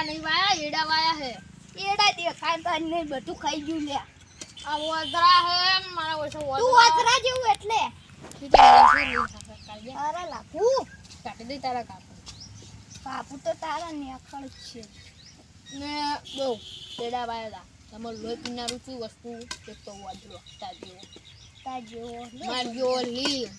ચોખા નહીં વાયા એડા વાયા હે. એડા દેખાય તો નહીં બધું ખાઈ ગયું લે. આ વદરા હે મારા ઓછો તું વદરા જેવું એટલે. અરે લાકુ કાઢી દે તારા કાપડ. કાપુ તો તારા ને અખળ છે. ને બહુ એડા વાયા હતા તમારું લોહી પીનારું શું વસ્તુ? એક તો વદરો તા જેવો તા જેવો માર જેવો લીલ?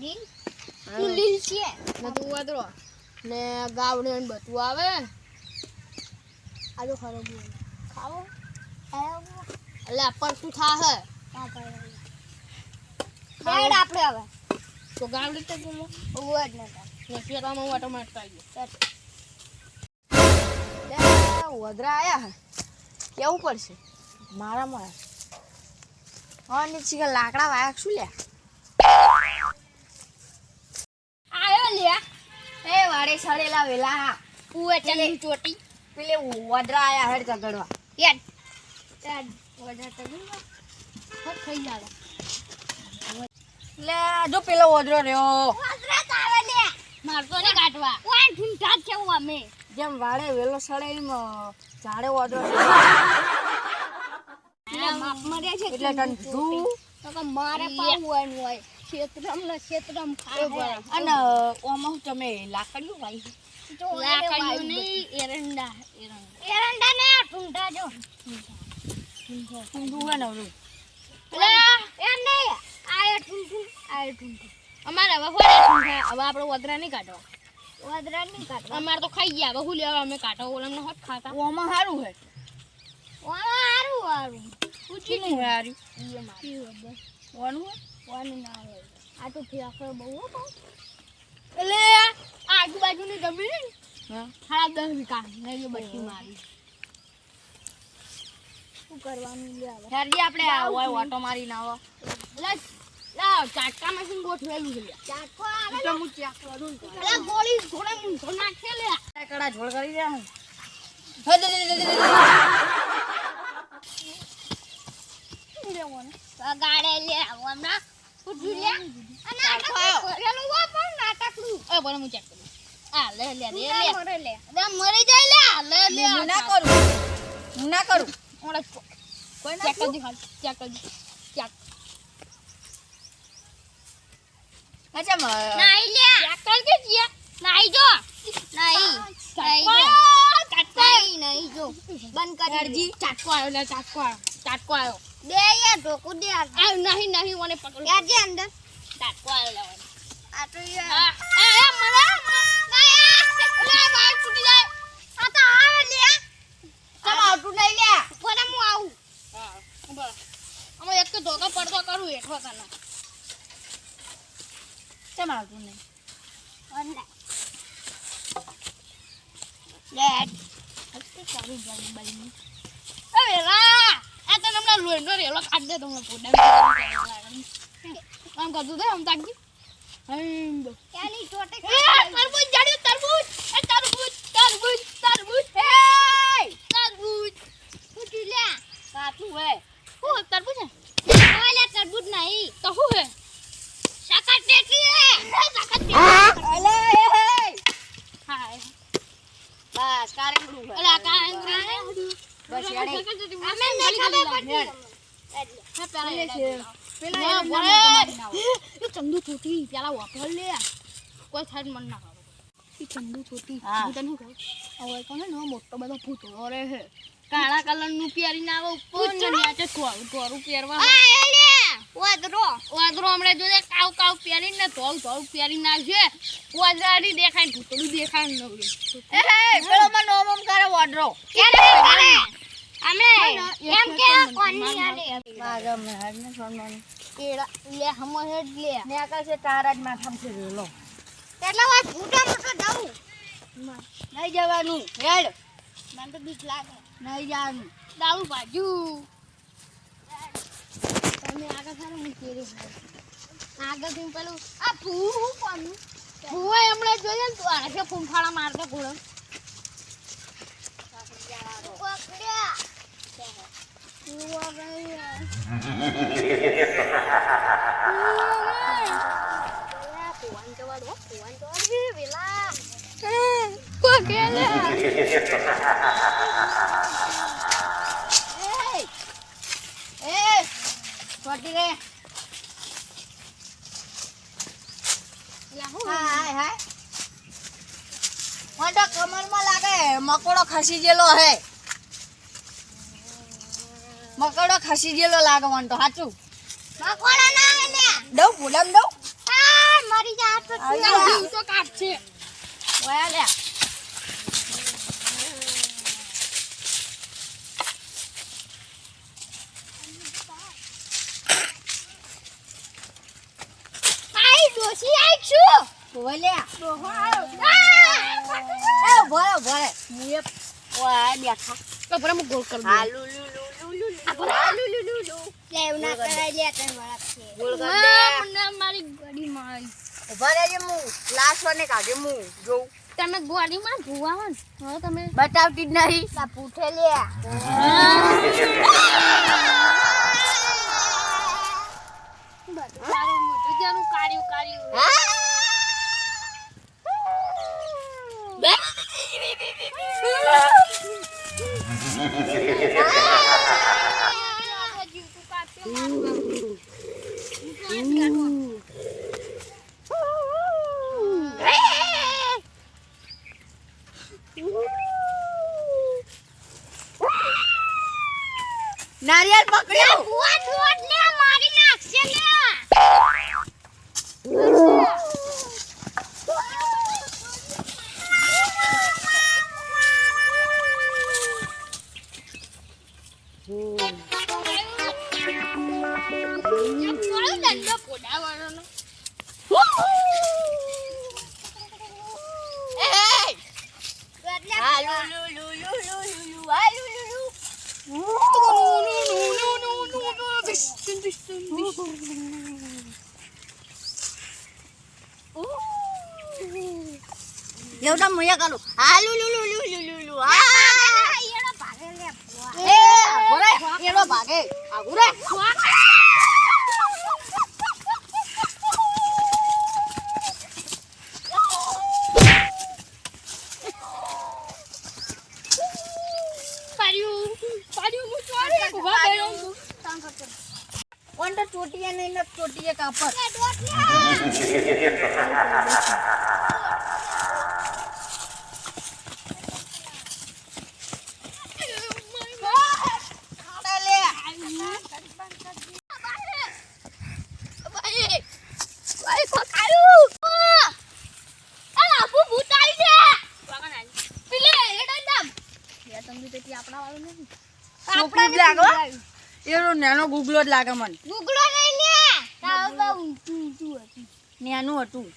લીલ તું લીલ છે? ને તું વદરો. ને ગાવડે ને બધું આવે. આ તો ખરો આવો એટલે પર શું થા હે બેડ આપણે હવે. તો ગાવડે તો બોલો. ઓવર ને ને શેતામાં વાટો મારતા આવીએ. વદરા આયા હે. કેવું પડશે? મારા મારા હા ને ચીકા લાકડા વાયા શું લે આયો લે એ વાડે સડેલા વેલા પુએ ચલે ચોટી. પેલે વદરા આયા હેડ ચગડવા યાદ યાદ વડા તો હટ ખાઈ જાય લે જો પેલો વદરો રહ્યો. વાતરા તાવે લે. મારતો ને કાટવા. કોણ ઠુંઠા છે હું અમે. જેમ વાડે વેલો સડે એમ ઝાડે વદરો એટલે માપ મરે છે એટલે તો કે મારે પાવું હોય. ક્ષેત્રમ ને ખાય અને ઓમાં તમે લાકડીઓ વાઈ લાકડીઓ નહીં એરંડા એરંડા. એરંડા ને ઠુંઠા જો. ઊંધું હોય ને ઓલું. એમ નહીં. આય ઠુંઠું આય ઠુંઠું અમારે હવે ફોડા ઠૂંઠા હવે આપણે વધરા નહીં કાઢવા. વધરા નહીં કાઢવા. અમારે તો ખાઈ ગયા. હવે હું લેવા અમે કાઢો ઓલા અમને હોત ખાતા. ઓમાં સારું હે. વાળા હારું સારું પૂછી નહીં ઓનું હોય વાનું ના હોય. આ તો ફેફર બહુ હો એટલે આજુબાજુની જમીન હા. સાડા દસ વીઘા ને બધી મારી. શું કરવાનું લે હવે? હેરજી આપણે આ ઓટો મારીને આવો. એટલે ચાટકા મશીન ગોઠવેલું છે લ્યા. આવે એટલે હું ચેક કરું ને. ગોળી ઘોડે મૂંઢો નાખે લે. કડા ઝોળ કરી દે હું ગાડે લે હમણાં ફૂટું લે નાટક કરેલું હો પણ નાટકનું એ બોલે હું ચેક કરું આ લે લે લે લે. લે. લે મરી જાય લે લે લે હું ના કરું. હું ના કરું. ઓલા કોઈ ચેક ના હાલ ચેક કરી ચેક. અચ્છા નાઈ લે. ચેક કર કે નાઈ જો. નાઈ. નાઈ જો. ચાટકો. નાઈ નાઈ જો. બંધ કરી ચાટકો આવ્યો લે ચાટકો આવ્યો. ચાટકો આવ્યો. દે યાર ઢોકું દે આ. આ નહીં નહીં મને પકડ. યાર જે અંદર. આવ્યો લેવાનો આ તો આ યાર આ આ મને લે જાય. આ તો આવે લે. ચમ લે. કોને હું આવું? હા. બસ. અમે એક તો ધોકા પડતો કરું હેઠો તને ચમ આવતું નહીં? અને બની અરે વેલા. આ તને હમણાં લોહીનો રેલો કાઢી દે તમને પોડા આમ કરતું દે આમ તાકી હમ દો ક્યાંની ચોટે એ તરબૂચ જાડ્યું તરબૂચ એ તરબૂચ તરબૂચ તરબૂચ હે તરબૂચ ફૂટી લે કાચું હે હું તરબૂચ હે ઓલે તરબૂચ નહીં તો હું હે સકટ ટેટી હે સકટ અલે એ હે હા બસ કારેંગડું હે અલા કા અંગ્રેજી બસ યાડે અમે નહીં ખબર પડતી હે પેલા પેલે છે પેલા ના, એરંડા બોલે. મોટો મારીને આવો. એ ચંદુ છોટી પેલા વાપર લે. કોઈ થાય મન ના ખાવ ચંદુ છોટી. હા. તને કહું? હવે કોને નો મોટો બધો ફૂટો રે હે કાળા કલરનું પહેરીને આવે ઉપર ને નીચે થોડું થોડું પહેરવા આ એ લે ઓદરો વાદરો હમણે જોજે કાવ કાવ પહેરીને ધોલ થોડું પહેરી નાખશે વાદરાની દેખાય ભૂતળું દેખાય ન એ પેલો માં નોમ ઓમ કરે ઓડરો ક્યારે? કરે એમ કે કોની આલે મારા. મે હરને સોનમાન એડા લે હમો હેડ લે. ને આકા છે તારા જ માથામ છે રેલો કેટલા વાર ફૂટા મોટો દઉં નહીં જવાનું હેડ. મને તો બીક લાગે. નહીં જવાનું. દારૂ બાજુ. તમે આગળ થાને હું કેરી આગળથી પેલું આ ફૂ હું કોનું? ફૂવાય હમણાં જોઈએ ને તું આને ફૂંફાળા મારતો ઘોડો. પકડ્યા મકોડો ખસી ગયેલો હે. મકોડો ખસી ગયેલો લાગે મને તો સાચું મકોડા ના આવે લે દઉં ફૂલમ દઉં? આ મરી જા તો. જીવ તો કાઢશે વયા લે આઈ ડોસી આઈ છું બોલે લે ડોહો આવ્યો એ ભરે ભરે હું એ ઓય બેઠા. તો પર હું ગોળ કરી. દઉં. તમે ગોળી માં ભૂવા તમે બતાવતી જ નહીં. પૂઠે લે તો મુયા કરું હાલુ લુ લુ લુ લુ લુ લુ હા એનો ભાગે. લે એ આગોરે એડો ભાગે ચોટીએ નહીં ચોટીએ કાપડ? ચોપડી લાગો. એનો નાનો ગુગલો જ લાગે મને. ગુગલો નહીં લે. તાવ બહુ ઊંચું ઊંચું હતું. નાનું હતું.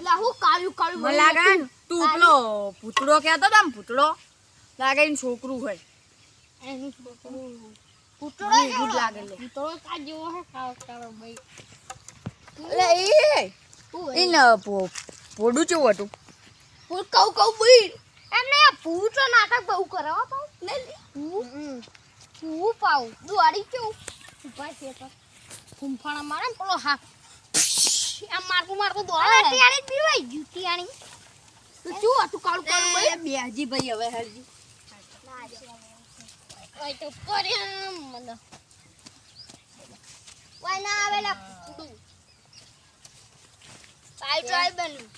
લાહુ કાળું કાળું મને લાગે ને તું પેલો ભૂતડો કહેતો હતો ને ભૂતડો? લાગે એને છોકરું હોય. એનું છોકરું પૂતળો એવું લાગે લે. તો કા જેવો હે કાળો કાળો ભાઈ. લે એ ન ભો- ભોડું કેવું હતું. હું કઉ કઉ ભાઈ એમને ભૂત નાટક બહુ કરે હો? પાઉ હું પાઉ. દુવાડી કેવું? ઊભા છે તો ફૂંફાણા મારે ને પેલો હા આમ મારતું મારતું અરે દોડે ટિયાણી પીવાઈ ગયું ટિયાણી તો શું હતું કાળું કાળું ભાઈ બેહજી ભાઈ હવે હરજી ઓય તો કર્યા મને. વાય ના આવેલા. કાઈ ટ્રાય બન્યું.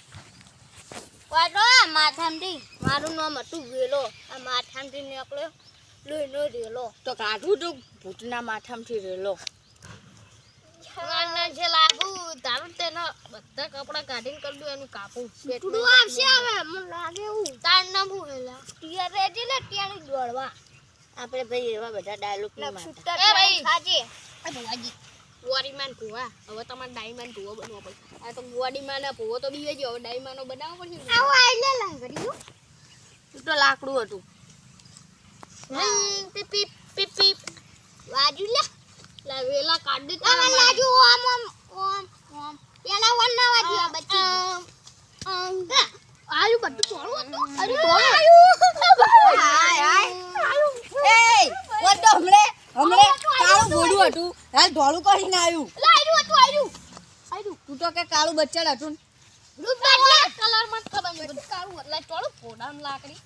વાટો આ માથામથી. મારું નામ હતું વેલો. આ માથામથી નીકળ્યો. લોહીનો રેલો. તો કાઢું તો ભૂતના માથામથી રેલો. જે લાગુ. તારું તેના બધા કપડા કાઢીને કરી દઉં એનું કાપું. આવશે હવે. મને લાગે એવું. તાર શું હેલા ટિયર રેડી લે ટિયાણી દોડવા. આપણે ભાઈ એવા બધા ડાયલોગ ના મારતા. એ ભાઈ. ખાજે. આ ભુવાજી વોરીમાન ભૂવા. હવે તમારે ડાયમંડ ભૂવો બનવો પડશે. આ તો વોરીમાન ના ભુવો તો બીવે ગયો હવે ડાયમાનો બનાવવો પડશે. આવો આઈ લે લાગડી તું તો લાકડું હતું. પીપ પીપ પીપ પીપ. વાજુ લે. લા વેલા કાઢ દે આમાં લાજુ ઓમ ઓમ ઓમ ઓમ. પેલા વન ના વાજુ આ બચ્ચી આયુ બધું તોડવું હતું? અરે હાય હાય એ ઓર તો હમણે હમણે કાળું ઘોડું હતું. હાલ ધોળું કરીને આવ્યું આયરું હતું આયરું. તું તો કે કાળું બચ્ચા હતું ને. રૂપાલી કલરમાં ખબર નહીં બધું કાળું એટલે ચોળું ફોડાનું લાકડી.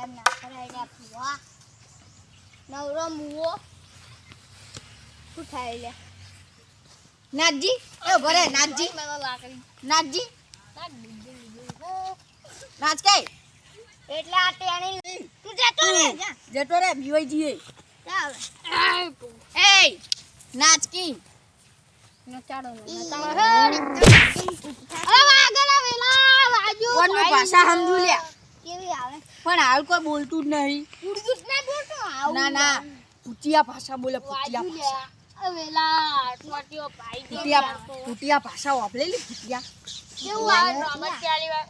એમ ના કરાય રે ફુવા નવરો મુવો. શું થાય લે નાથજી એ ભરે નાથજી નાથજી. નાચ કઈ એટલે આ તેણી તું જતો રે જતો રે બીવાઈ જઈએ. ચાલ. આય, તું. એ નાચ કી નચાડો. નચાડો. અરે વાગણ આવેલા, વાજુ. કોણનું ભાષા સમજુ લ્યા કેવી આવે પણ હાલ કોઈ બોલતું જ નહીં ઉર્દુ જ ના બોલતો ના ના ભાષા બોલે ભૂતિયા ભાષા. ટોટીઓ ભાઈ વાપરેલી ભૂતિયા કેવું આવે ચાલી વાર?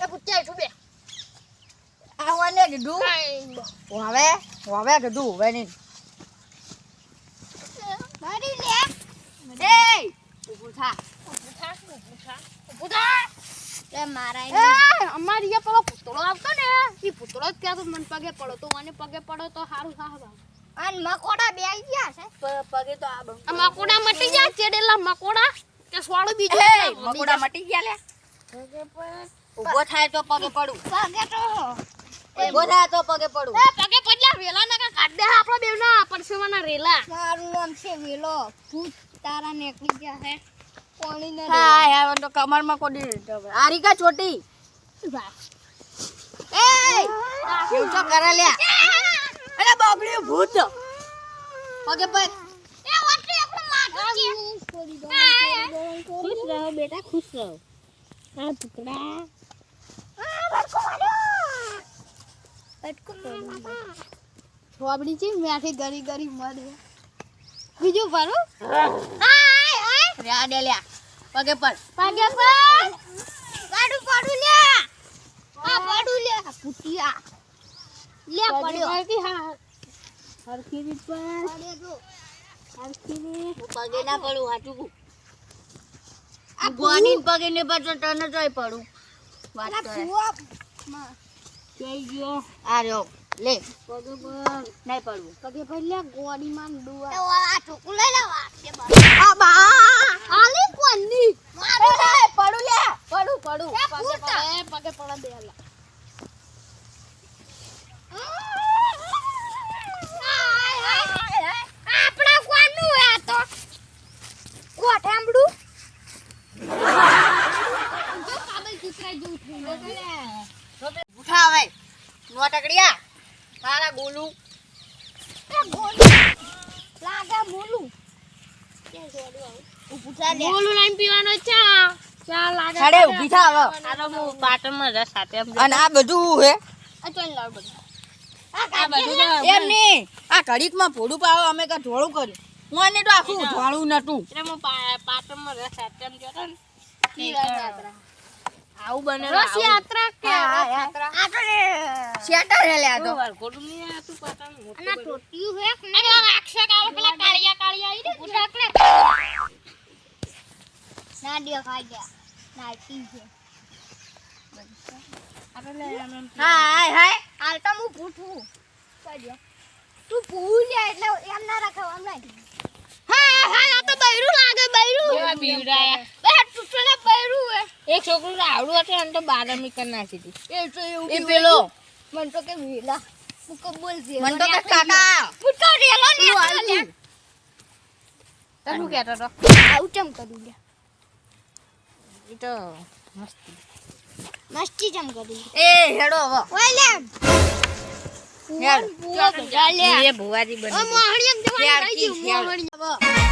એ હેઠું આવવાને કીધું હવે હવે કીધું હવે નહીં મારી લે એ ઊભું થા ઊભું થા, ઊભું થા, ઊભું થા. તે મારા એ, અમારી અહીંયા પેલો પૂતળો આવતો ને એ પૂતળો જ તો મન પગે પડો તો મને પગે પડો તો સારું સાહેબ અને મકોડા બે ગયા છે. પગે તો આ આ મકોડા મટી ગયા ચેડેલા મકોડા કે સ્વાળું બીજું મકોડા મટી ગયા લે ઊભો થાય તો પગે પડું. પગે તો ઊભો થાય તો પગે પડું. એ પગે વેલા ના કાઢ દે આપણો બેવના પરસેવાના રેલા. મારું નામ છે વેલો. ભૂત તારા નીકળી ગયા છે કોણી ને હા યાર તો કમરમાં કોડી હવે. આરિકા છોટી એ એવું તો કરે લ્યા અરે બગડ્યું ભૂત. પગે એ આપણે ખુશ રહો બેટા ખુશ રહો. આ ટુકડા છોબડી છે મેઠી ગરી ગરી મળે બીજું ભરું રાડે લ્યા પગે પડ પગે પર. પાડું પાડું લે આ પાડું લે આ ભૂતિયા લે પડ્યો. પડ્યો હા. હરખી રીત પર. હરખી રીત. પગે ના પડું હાચું આ ગોની પગે ને પછી તને જોઈ પડું. વાત કરે. જઈ ગયો. આ રહ્યો. લે. પગે પર નહીં પડવું. પગે પર લે ગોડી ડુવા આ ચોકુ લઈ લેવા તે બા આ બા આલી કોની મારું એ, પડું લે પડું પડું એ પગે ભૂત. પડે પગે પડે દેલા આપણા કોનું આ તો કોઠાંબડું જો કાબલ ચિત્રાઈ જેવું થઈ ગયું ઉઠા હવે નો ટકડિયા તારા ગોલું એ બોલું લાગે બોલું ઊભું થા લે બોલું લાઈન પીવાનો ચા ચા લાગે છડે ઊભી થા હવે. આનો હું પાટણમાં રસ આપે અને આ બધું હે? આ ચોલ લાવ બધું. આ આ બધું તો એમ નહીં. આ ઘડીકમાં ભોડું પાવો અમે કાં ધોળું કર્યું. હું તો આખું ધોળું નતું એટલે હું પાટણમાં રસ જોતો ને. આવું બને રસ યાત્રા કે આ તો શેટર હે લે આ તો. વરઘોડું નહીં આતું પાટણ મોટું અને આ હે. અરે રાક્ષસ આવે પેલા કાળિયા કાળિયા આવી રે ઉડાકલે ના દેખાય ગયા. ના ઠીક છે હાય હાય. હાલ તો હું પૂછું કહેજો તું પૂછ લે એટલે એમ ના રખાવ એમ નહીં હા હા આ તો બૈરું લાગે બૈરું. કેવા બીવડાયા? બે ટૂટલે બૈરું હે. એક છોકરું આવડું હતું અને તો બારમી કરી નાખી હતી. એ તો એવું એ પેલો. મન તો કે વેલા. હું બોલ છે મન તો કે કાકા. હું રેલો ને તું હાલતી. કહેતો તો આવું ચમ કરું લે? એ તો મસ્તી. ચમ કરું એ હેડો હવે. ઓય લે. હેડ. એ ભુવાજી બની જવાનું